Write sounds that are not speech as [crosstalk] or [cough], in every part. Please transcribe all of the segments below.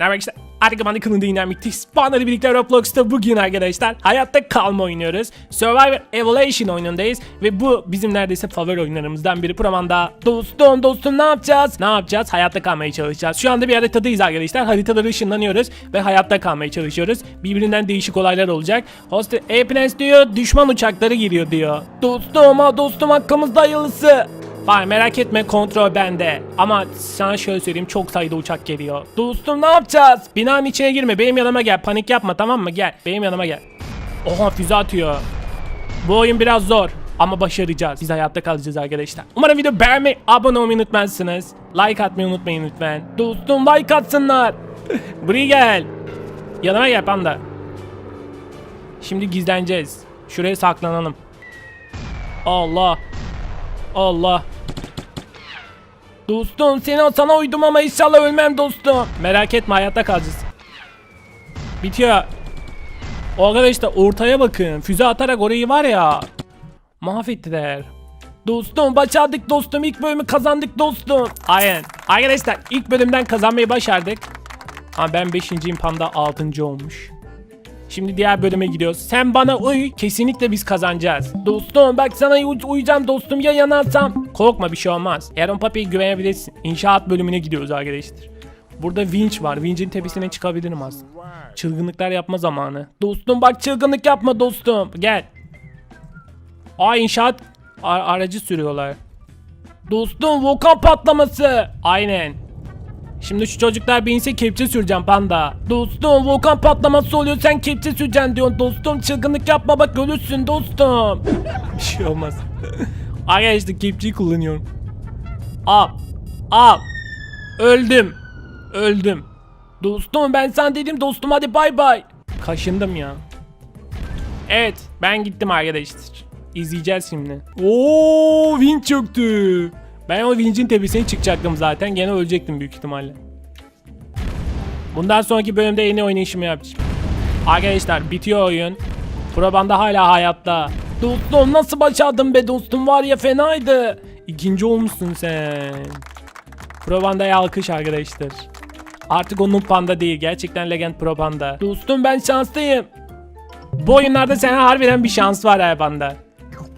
Haber işte? Arkaman'da kılın dinamikte Spawn'la birlikte Roblox'ta bugün arkadaşlar hayatta kalma oynuyoruz. Survivor Evolution oyunundayız ve bu bizim neredeyse favori oyunlarımızdan biri. Pramanda dostum dostum ne yapacağız? Ne yapacağız? Hayatta kalmaya çalışacağız. Şu anda bir haritadayız arkadaşlar. Haritaları ışınlanıyoruz ve hayatta kalmaya çalışıyoruz. Birbirinden değişik olaylar olacak. Host Airplanes diyor düşman uçakları giriyor diyor. Dostum ha dostum hakkımızda hayırlısı. Vay merak etme kontrol bende. Ama sana şöyle söyleyeyim çok sayıda uçak geliyor. Dostum ne yapacağız? Binanın içine girme benim yanıma gel panik yapma tamam mı gel benim yanıma gel. Oha füze atıyor. Bu oyun biraz zor ama başaracağız. Biz hayatta kalacağız arkadaşlar. Umarım video beğenmeyi, abone olmayı unutmazsınız. Like atmayı unutmayın lütfen. Dostum like atsınlar. [laughs] Buraya gel. Yanıma gel panda. Şimdi gizleneceğiz. Şuraya saklanalım. Allah. Allah. Dostum seni sana uydum ama inşallah ölmem dostum. Merak etme hayatta kalacağız. Bitiyor. O arkadaşlar ortaya bakın. Füze atarak orayı var ya. Mahvettiler. Dostum başardık dostum. ilk bölümü kazandık dostum. Aynen. Arkadaşlar ilk bölümden kazanmayı başardık. Ama ben 5.yim panda 6. olmuş. Şimdi diğer bölüme gidiyoruz. Sen bana uy. Kesinlikle biz kazanacağız. Dostum bak sana uy- uyacağım dostum ya yanarsam. Korkma bir şey olmaz. Aaron Papi'ye güvenebilirsin. İnşaat bölümüne gidiyoruz arkadaşlar. Burada vinç var. Vincin tepesine çıkabilirim aslında. Çılgınlıklar yapma zamanı. Dostum bak çılgınlık yapma dostum. Gel. Aa inşaat a- aracı sürüyorlar. Dostum volkan patlaması. Aynen. Şimdi şu çocuklar binse kepçe süreceğim panda. Dostum volkan patlaması oluyor sen kepçe süreceksin diyorsun dostum. Çılgınlık yapma bak ölürsün dostum. [laughs] Bir şey olmaz. Arkadaşlar kepçeyi kullanıyorum. Al. Al. Öldüm. Öldüm. Dostum ben sana dedim dostum hadi bay bay. Kaşındım ya. Evet ben gittim arkadaşlar. İzleyeceğiz şimdi. Oo vinç çöktü. Ben o vincin tepesine çıkacaktım zaten. Gene ölecektim büyük ihtimalle. Bundan sonraki bölümde yeni oynayışımı yapacağım. Arkadaşlar bitiyor oyun. Probanda hala hayatta. Dostum nasıl başardın be dostum var ya fenaydı. İkinci olmuşsun sen. Probanda'ya alkış arkadaşlar. Artık o noob panda değil. Gerçekten legend pro panda. Dostum ben şanslıyım. Bu oyunlarda sana harbiden bir şans var ha.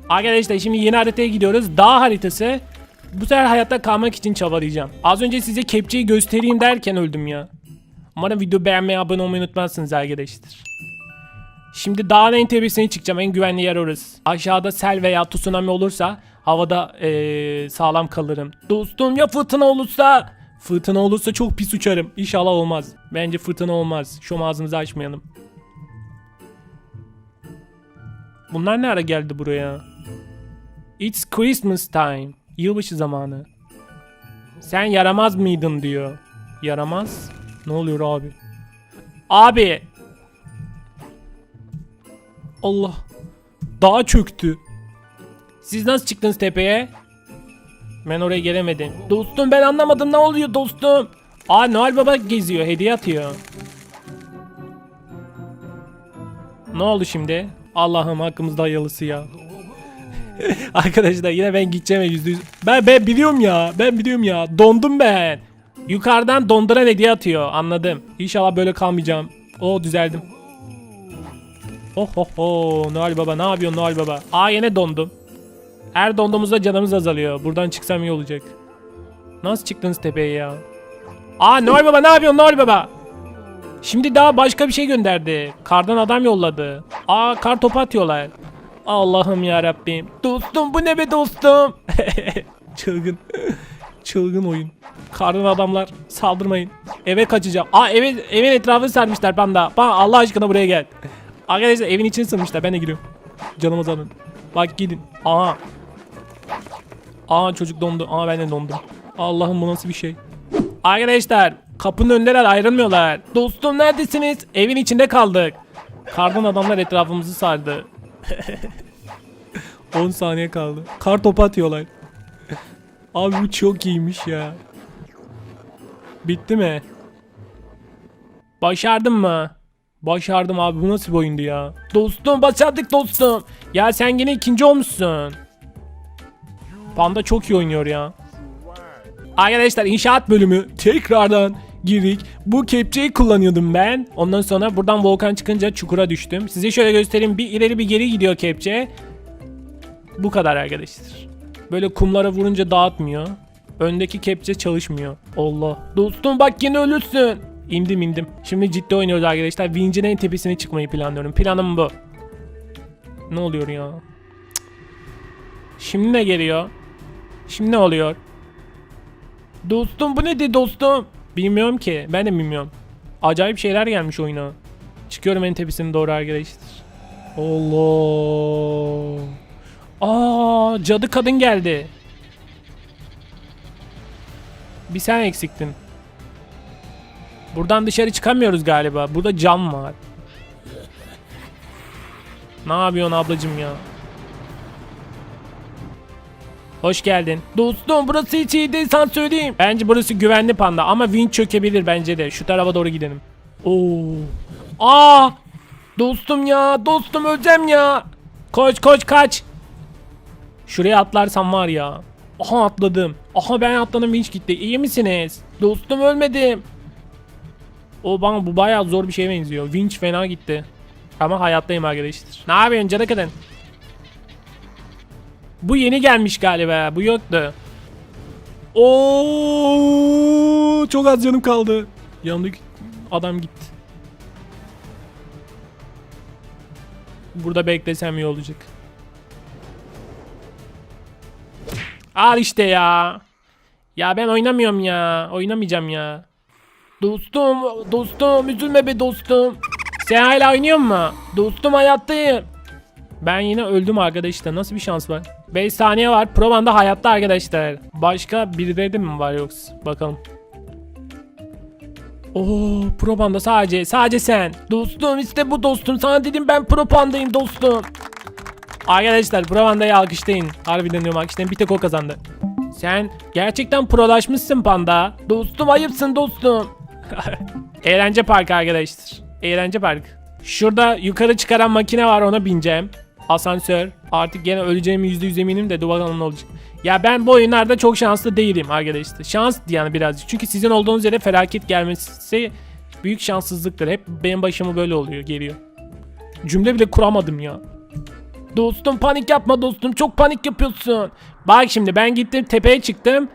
Arkadaşlar şimdi yeni haritaya gidiyoruz. Dağ haritası. Bu sefer hayatta kalmak için çabalayacağım. Az önce size kepçeyi göstereyim derken öldüm ya. Umarım video beğenmeyi, abone olmayı unutmazsınız arkadaşlar. Şimdi dağın en tepesine çıkacağım. En güvenli yer orası. Aşağıda sel veya tsunami olursa havada eee, sağlam kalırım. Dostum ya fırtına olursa? Fırtına olursa çok pis uçarım. İnşallah olmaz. Bence fırtına olmaz. Şu ağzımızı açmayalım. Bunlar ne ara geldi buraya? It's Christmas time. Yılbaşı zamanı. Sen yaramaz mıydın diyor. Yaramaz? Ne oluyor abi? Abi. Allah. Dağ çöktü. Siz nasıl çıktınız tepeye? Ben oraya gelemedim. Dostum ben anlamadım ne oluyor dostum? Aa Noel Baba geziyor hediye atıyor. Ne oldu şimdi? Allah'ım hakkımızda hayırlısı ya. [laughs] Arkadaşlar yine ben gideceğim yüzde yüz. Ben, ben biliyorum ya. Ben biliyorum ya. Dondum ben. Yukarıdan donduran hediye atıyor. Anladım. İnşallah böyle kalmayacağım. O düzeldim. Oh oh oh. Noel Baba ne yapıyorsun Noel Baba? Aa yine dondum. Her donduğumuzda canımız azalıyor. Buradan çıksam iyi olacak. Nasıl çıktınız tepeye ya? Aa Noel Baba ne yapıyorsun Noel Baba? Şimdi daha başka bir şey gönderdi. Kardan adam yolladı. Aa kar topu atıyorlar. Allah'ım ya Rabbim. Dostum bu ne be dostum? [laughs] Çılgın. Çılgın oyun. Kardan adamlar saldırmayın. Eve kaçacağım. Aa eve, evin etrafını sermişler panda. Bana Allah aşkına buraya gel. Arkadaşlar evin içine sığmışlar. Ben de giriyorum. Canımı alın. Bak gidin. Aa. Aa çocuk dondu. Aa ben de dondum. Allah'ım bu nasıl bir şey? Arkadaşlar kapının önündeler ayrılmıyorlar. Dostum neredesiniz? Evin içinde kaldık. Kardan adamlar etrafımızı sardı. [laughs] 10 saniye kaldı. Kar topu atıyorlar. Abi bu çok iyiymiş ya. Bitti mi? Başardın mı? Başardım abi bu nasıl bir oyundu ya? Dostum başardık dostum. Ya sen yine ikinci olmuşsun. Panda çok iyi oynuyor ya. Arkadaşlar inşaat bölümü tekrardan girdik. Bu kepçeyi kullanıyordum ben. Ondan sonra buradan volkan çıkınca çukura düştüm. Size şöyle göstereyim. Bir ileri bir geri gidiyor kepçe. Bu kadar arkadaşlar. Böyle kumlara vurunca dağıtmıyor. Öndeki kepçe çalışmıyor. Allah. Dostum bak yine ölürsün. İndim indim. Şimdi ciddi oynuyoruz arkadaşlar. Vincin en tepesine çıkmayı planlıyorum. Planım bu. Ne oluyor ya? Şimdi ne geliyor? Şimdi ne oluyor? Dostum bu nedir dostum? Bilmiyorum ki. Ben de bilmiyorum. Acayip şeyler gelmiş oyuna. Çıkıyorum en tepesine doğru arkadaşlar. Allah. Aa, cadı kadın geldi. Bir sen eksiktin. Buradan dışarı çıkamıyoruz galiba. Burada cam var. Ne yapıyorsun ablacım ya? Hoş geldin. Dostum burası hiç iyi değil sana söyleyeyim. Bence burası güvenli panda ama winch çökebilir bence de. Şu tarafa doğru gidelim. Oo. Aa! Dostum ya, dostum öleceğim ya. Koş koş kaç. Şuraya atlarsam var ya. Aha atladım. Aha ben atladım winch gitti. İyi misiniz? Dostum ölmedim. O bana bu bayağı zor bir şeye benziyor. Winch fena gitti. Ama hayattayım arkadaşlar. Ne yapıyorsun canı kadın? Bu yeni gelmiş galiba. Bu yoktu. Oo, çok az canım kaldı. Yanındaki adam gitti. Burada beklesem iyi olacak. Al işte ya. Ya ben oynamıyorum ya. Oynamayacağım ya. Dostum, dostum üzülme be dostum. Sen hala oynuyor mu? Dostum hayattayım. Ben yine öldüm arkadaşlar. Nasıl bir şans var? 5 saniye var. Provan da hayatta arkadaşlar. Başka birileri de mi var yoksa? Bakalım. Oo, Propan'da sadece sadece sen. Dostum işte bu dostum. Sana dedim ben Propan'dayım dostum. Arkadaşlar Propan'da'yı alkışlayın. Harbiden diyorum alkışlayın. Bir tek o kazandı. Sen gerçekten prolaşmışsın panda. Dostum ayıpsın dostum. [laughs] Eğlence parkı arkadaşlar. Eğlence parkı. Şurada yukarı çıkaran makine var ona bineceğim. Asansör. Artık gene öleceğimi %100 eminim de dur bakalım olacak. Ya ben bu oyunlarda çok şanslı değilim arkadaşlar. Şans yani birazcık. Çünkü sizin olduğunuz yere felaket gelmesi büyük şanssızlıktır. Hep benim başıma böyle oluyor, geliyor. Cümle bile kuramadım ya. Dostum panik yapma dostum. Çok panik yapıyorsun. Bak şimdi ben gittim tepeye çıktım.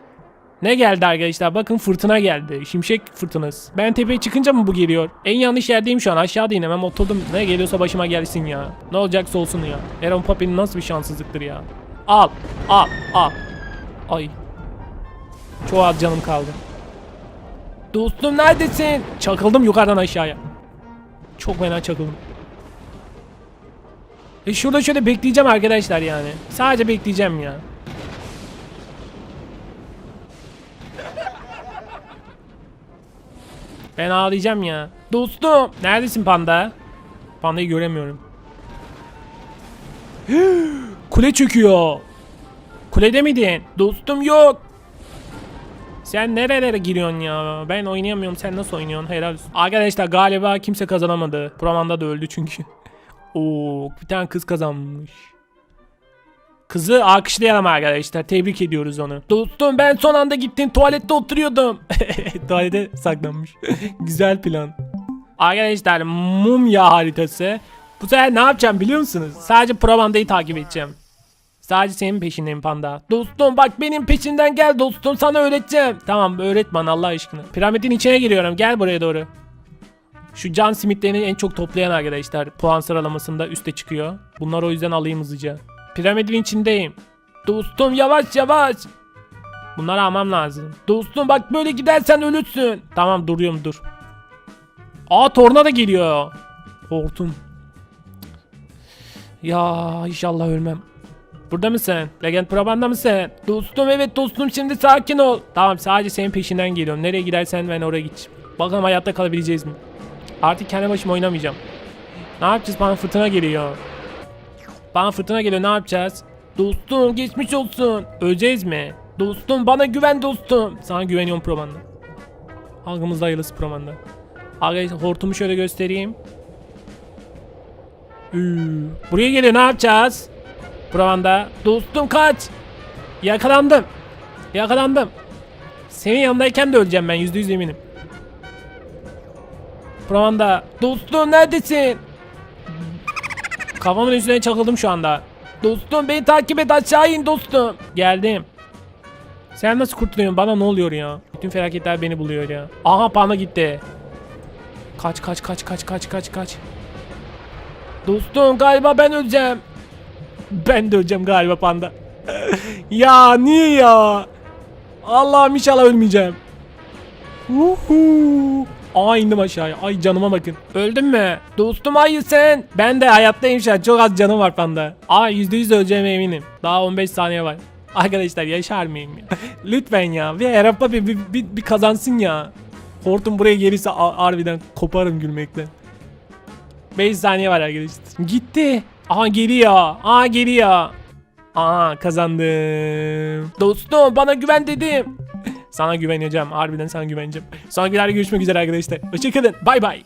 Ne geldi arkadaşlar? Bakın fırtına geldi. Şimşek fırtınası. Ben tepeye çıkınca mı bu geliyor? En yanlış yerdeyim şu an. Aşağıda inemem. Oturdum. Ne geliyorsa başıma gelsin ya. Ne olacaksa olsun ya. Aaron Papi'nin nasıl bir şanssızlıktır ya. Al. Al. Al. Ay. Çok az canım kaldı. Dostum neredesin? Çakıldım yukarıdan aşağıya. Çok fena çakıldım. E şurada şöyle bekleyeceğim arkadaşlar yani. Sadece bekleyeceğim ya. Ben ağlayacağım ya. Dostum. Neredesin panda? Pandayı göremiyorum. [gasps] Kule çöküyor. Kulede miydin? Dostum yok. Sen nerelere giriyorsun ya? Ben oynayamıyorum. Sen nasıl oynuyorsun? Helal olsun. Arkadaşlar galiba kimse kazanamadı. Promanda da öldü çünkü. [laughs] Oo, bir tane kız kazanmış. Kızı alkışlayalım arkadaşlar. Tebrik ediyoruz onu. Dostum ben son anda gittim. Tuvalette oturuyordum. [laughs] Tuvalete saklanmış. [laughs] Güzel plan. Arkadaşlar mumya haritası. Bu sefer ne yapacağım biliyor musunuz? Sadece Provanda'yı takip edeceğim. Sadece senin peşindeyim panda. Dostum bak benim peşinden gel dostum sana öğreteceğim. Tamam öğret bana Allah aşkına. Piramidin içine giriyorum gel buraya doğru. Şu can simitlerini en çok toplayan arkadaşlar puan sıralamasında üste çıkıyor. Bunları o yüzden alayım hızlıca. Piramidin içindeyim. Dostum yavaş yavaş. Bunları almam lazım. Dostum bak böyle gidersen ölürsün. Tamam duruyorum dur. Aa tornado geliyor. Hortum. Ya inşallah ölmem. Burada mısın? Legend Probanda mısın? Dostum evet dostum şimdi sakin ol. Tamam sadece senin peşinden geliyorum. Nereye gidersen ben oraya git. Bakalım hayatta kalabileceğiz mi? Artık kendi başıma oynamayacağım. Ne yapacağız? Bana fırtına geliyor. Bana fırtına geliyor ne yapacağız? Dostum geçmiş olsun. Öleceğiz mi? Dostum bana güven dostum. Sana güveniyorum Promanda. Halkımızda hayırlısı Promanda. Arkadaşlar hortumu şöyle göstereyim. Üü, buraya geliyor ne yapacağız? Promanda. Dostum kaç. Yakalandım. Yakalandım. Senin yanındayken de öleceğim ben yüzde yüz eminim. Provanda. Dostum neredesin? Kafamın üstüne çakıldım şu anda. Dostum beni takip et aşağı in dostum. Geldim. Sen nasıl kurtuluyorsun? Bana ne oluyor ya? Bütün felaketler beni buluyor ya. Aha panda gitti. Kaç kaç kaç kaç kaç kaç kaç. Dostum galiba ben öleceğim. Ben de öleceğim galiba panda. [laughs] ya niye ya? Allah'ım inşallah ölmeyeceğim. Uhu. Aa indim aşağıya. Ay canıma bakın. Öldün mü? Dostum hayır sen. Ben de hayattayım şu an. Çok az canım var panda. Aa %100 öleceğime eminim. Daha 15 saniye var. [laughs] Arkadaşlar yaşar mıyım ya? [laughs] Lütfen ya. Bir Erap'la bir, bir, bir, bir kazansın ya. Hortum buraya gelirse harbiden koparım gülmekten. 5 saniye var arkadaşlar. Gitti. Aha geliyor. Aha geliyor. Aa kazandım. Dostum bana güven dedim. Sana güveneceğim. Harbiden sana güveneceğim. Sonraki videoda görüşmek üzere arkadaşlar. Hoşçakalın. Bay bay.